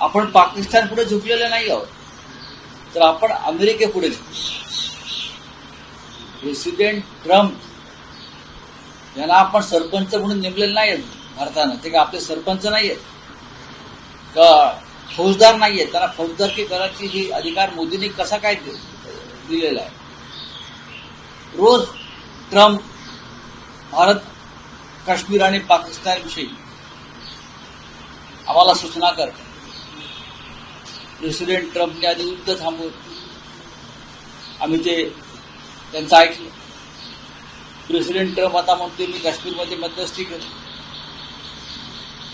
आपण पाकिस्तान पुढे झुकलेले नाही आहोत. तर आपण अमेरिकेपुढे झुकलो प्रेसिडेंट ट्रम्प यांना आपण सरपंच म्हणून नेमलेले नाही आहेत भारतानं. ते का आपले सरपंच नाही आहेत? का फौजदार नाही आहेत? त्यांना फौजदारकी करायची ही अधिकार मोदींनी कसा काय दि- दिलेला आहे? रोज ट्रम्प भारत काश्मीर आणि पाकिस्तानविषयी आम्हाला सूचना करतात. प्रेसिडेंट ट्रम्पने आधी युद्ध थांबवलं आम्ही ते त्यांचं ऐकलं. प्रेसिडेंट ट्रम्प आता म्हणतोय मी काश्मीरमध्ये मध्यस्थी करेन.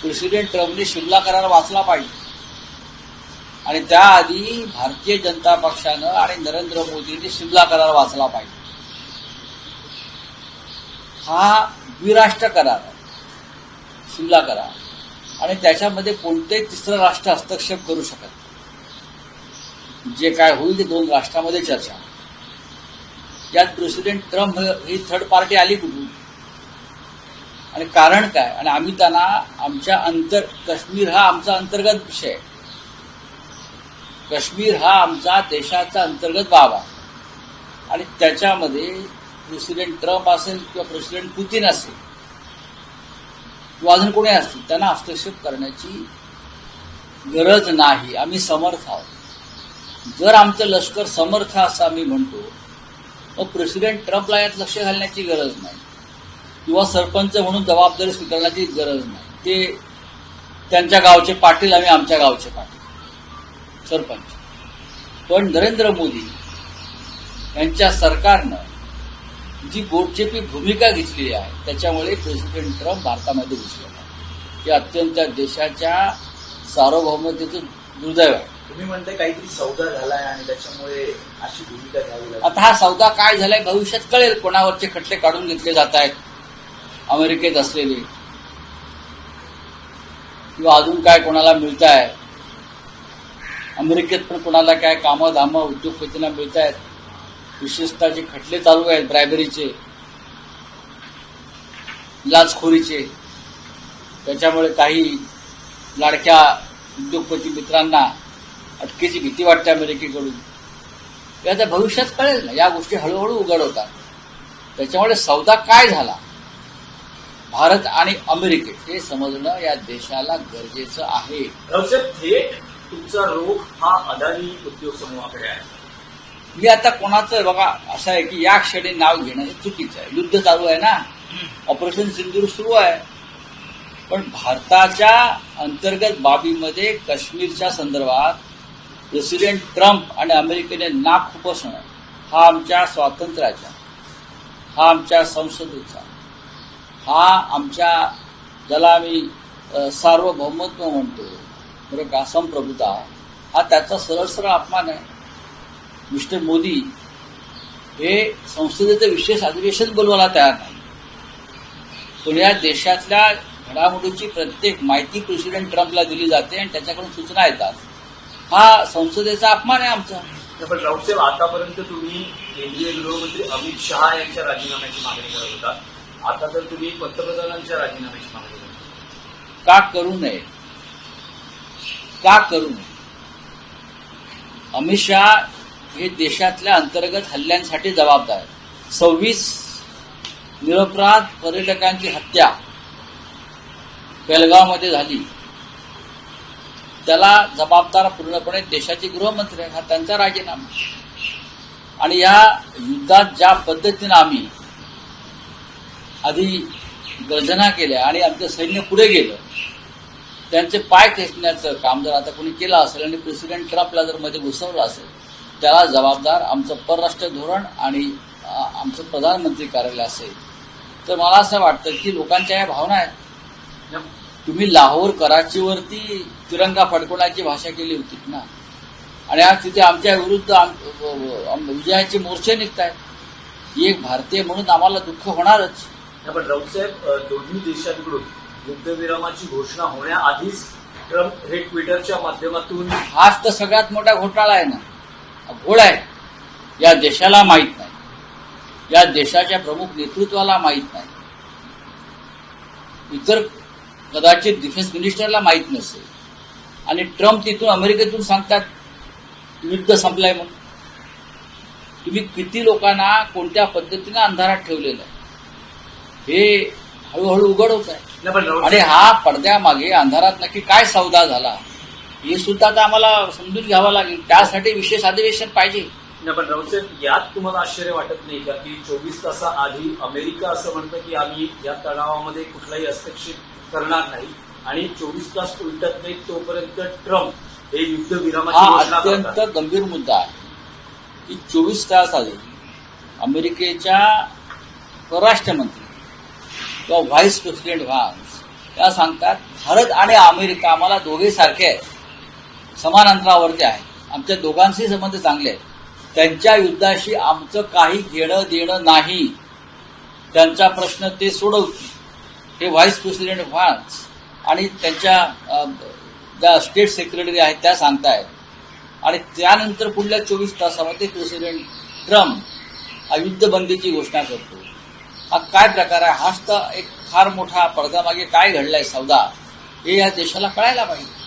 प्रेसिडेंट ट्रम्पने शिमला करार वाचला पाहिजे. आणि त्याआधी भारतीय जनता पक्षानं आणि नरेंद्र मोदींनी शिमला करार वाचला पाहिजे. हा द्विराष्ट्र करार शिमला करार. आणि त्याच्यामध्ये कोणतेही तिसरं राष्ट्र हस्तक्षेप करू शकत नाही. जे काय होईल ते दोन राष्ट्रामध्ये चर्चा. यात प्रेसिडेंट ट्रम्प ही थर्ड पार्टी आली कुठून? आणि कारण काय? आणि आम्ही त्यांना आमच्या अंतर काश्मीर हा आमचा अंतर्गत विषय. आहे काश्मीर हा आमचा देशाचा अंतर्गत बाब आहे. आणि त्याच्यामध्ये प्रेसिडेंट ट्रम्प असेल किंवा प्रेसिडेंट पुतीन असेल किंवा अजून कोणी असतील त्यांना हस्तक्षेप करण्याची गरज नाही. आम्ही समर्थ आहोत. जर आमचं लष्कर समर्थ असं आम्ही म्हणतो मग प्रेसिडेंट ट्रम्पला यात लक्ष घालण्याची गरज नाही. किंवा सरपंच म्हणून जबाबदारी स्वीकारण्याची गरज नाही. ते त्यांच्या गावचे पाटील आम्ही आमच्या गावचे पाटील. सरपंच. पण नरेंद्र मोदी यांच्या सरकारनं जी गोडचेपी भूमिका घेतलेली आहे त्याच्यामुळे प्रेसिडेंट ट्रम्प भारतामध्ये घुसलेला आहे हे अत्यंत देशाच्या सार्वभौमतेचं दुर्दैव आहे. तुम्ही म्हणताय काहीतरी सौदा झालाय आणि त्याच्यामुळे अशी भूमिका घ्यावी लागली. आता हा सौदा काय झालाय भविष्यात कळेल कोणावरचे खटले काढून घेतले जात आहेत अमेरिकेत असलेले. किंवा अजून काय कोणाला मिळत आहे अमेरिकेत पण कोणाला काय कामं धामं उद्योगपतींना मिळत आहेत विशेषतः जे खटले चालू आहेत ब्रायबरीचे लाचखोरीचे त्याच्यामुळे काही लाडक्या उद्योगपती मित्रांना अटकेची भीती वाटते अमेरिकेकडून. आता भविष्यात कळेल ना या गोष्टी हळूहळू उघड होतात त्याच्यामुळे सौदा काय झाला? भारत आणि अमेरिकेत हे समजणं या देशाला गरजेचं आहे. थेट तुमचा रोख हा अदानी उद्योग समूहाकडे आहे. मी आता कोणाचं बघा असं आहे की या क्षणी नाव घेणं हे चुकीचं आहे. युद्ध चालू आहे ना? ऑपरेशन सिंदूर सुरू आहे. पण भारताच्या अंतर्गत बाबीमध्ये काश्मीरच्या संदर्भात प्रेसिडेंट ट्रम्प आणि अमेरिकेने नाक खुपसणं हा आमच्या स्वातंत्र्याचा हा आमच्या संसदेचा हा आमच्या ज्याला आम्ही सार्वभौमत्व म्हणतो बरं का संप्रभुता हा त्याचा सरळ सरळ अपमान आहे. मिस्टर मोदी हे संसदेचं विशेष अधिवेशन बोलवायला तयार नाही. पण या देशातल्या घडामोडीची प्रत्येक माहिती प्रेसिडेंट ट्रम्पला दिली जाते आणि त्याच्याकडून सूचना येतात. हा संसदेचा अपमान आहे आमचा. पण आतापर्यंत तुम्ही केंद्रीय गृहमंत्री अमित शहा यांच्या राजीनाम्याची मागणी करत होता. आता तर तुम्ही पंतप्रधानांच्या राजीनाम्याची मागणी करत का करू नये? का करू नये? अमित शहा हे देशातल्या अंतर्गत हल्ल्यांसाठी जबाबदार आहेत. सव्वीस निरपराध पर्यटकांची हत्या बेलगावमध्ये झाली. त्याला जबाबदार पूर्णपणे देशाचे गृहमंत्री हा त्यांचा राजीनामा. आणि या युद्धात ज्या पद्धतीनं आम्ही आधी गर्जना केल्या आणि आमचं सैन्य पुढे गेलं त्यांचे पाय खेचण्याचं काम जर आता कोणी केलं असेल आणि प्रेसिडेंट ट्रम्पला जर मध्ये घुसवलं असेल त्याला जबाबदार आमचं परराष्ट्र धोरण आणि आमचं प्रधानमंत्री कार्यालय असेल तर मला असं वाटतं की लोकांच्या या भावना आहेत. तुम्ही लाहोर कराचीवरती तिरंगा फडकवण्याची भाषा केली होती ना. आणि आज तिथे आमच्या विरुद्ध विजयाचे मोर्चे निघत आहेत एक भारतीय म्हणून आम्हाला दुःख होणारच. पण राऊतसाहेब दोन्ही देशांकडून युद्धविरामाची घोषणा होण्याआधीच ट्रम्प हे ट्विटरच्या माध्यमातून हाच तर सगळ्यात मोठा घोटाळा आहे ना. हा घोळ आहे. या देशाला माहीत नाही. या देशाच्या प्रमुख नेतृत्वाला माहीत नाही. इतर कदाचित डिफेन्स मिनिस्टरला माहीत नसेल. आणि ट्रम्प तिथून अमेरिकेतून सांगतात युद्ध संपलंय म्हणून. तुम्ही किती लोकांना कोणत्या पद्धतीने अंधारात ठेवलेलं आहे? हे हळूहळू उघड होत आहे. आणि हा पडद्यामागे अंधारात नक्की काय सौदा झाला हे सुद्धा आता आम्हाला समजून घ्यावं लागेल. त्यासाठी विशेष अधिवेशन पाहिजे. पण राऊत साहेब यात तुम्हाला आश्चर्य वाटत नाही का की चोवीस तासाआधी अमेरिका असं म्हणतं की आम्ही या तणावामध्ये कुठलाही हस्तक्षेप करणार नाही? आणि चोवीस तास उलटत नाही तोपर्यंत ट्रम्प हे युद्ध हा अत्यंत गंभीर मुद्दा आहे. की चोवीस तास आधी अमेरिकेच्या परराष्ट्रमंत्री किंवा व्हाईस प्रेसिडेंट व्हान्स त्या सांगतात भारत आणि अमेरिका आम्हाला दोघे सारखे आहेत. समान अंतरावरती आहेत. आमच्या दोघांचे संबंध चांगले आहेत. त्यांच्या युद्धाशी आमचं काही घेणं देणं नाही. त्यांचा प्रश्न ते सोडवतील. हे व्हाईस प्रेसिडेंट व्हान्स आणि त्यांच्या ज्या स्टेट सेक्रेटरी आहेत त्या सांगतायत. आणि त्यानंतर पुढल्या चोवीस तासामध्ये प्रेसिडेंट ट्रम्प हा युद्धबंदीची घोषणा करतो. हा काय प्रकार आहे? हाच तर एक फार मोठा पडद्यामागे काय घडलाय सौदा? हे या देशाला कळायला पाहिजे.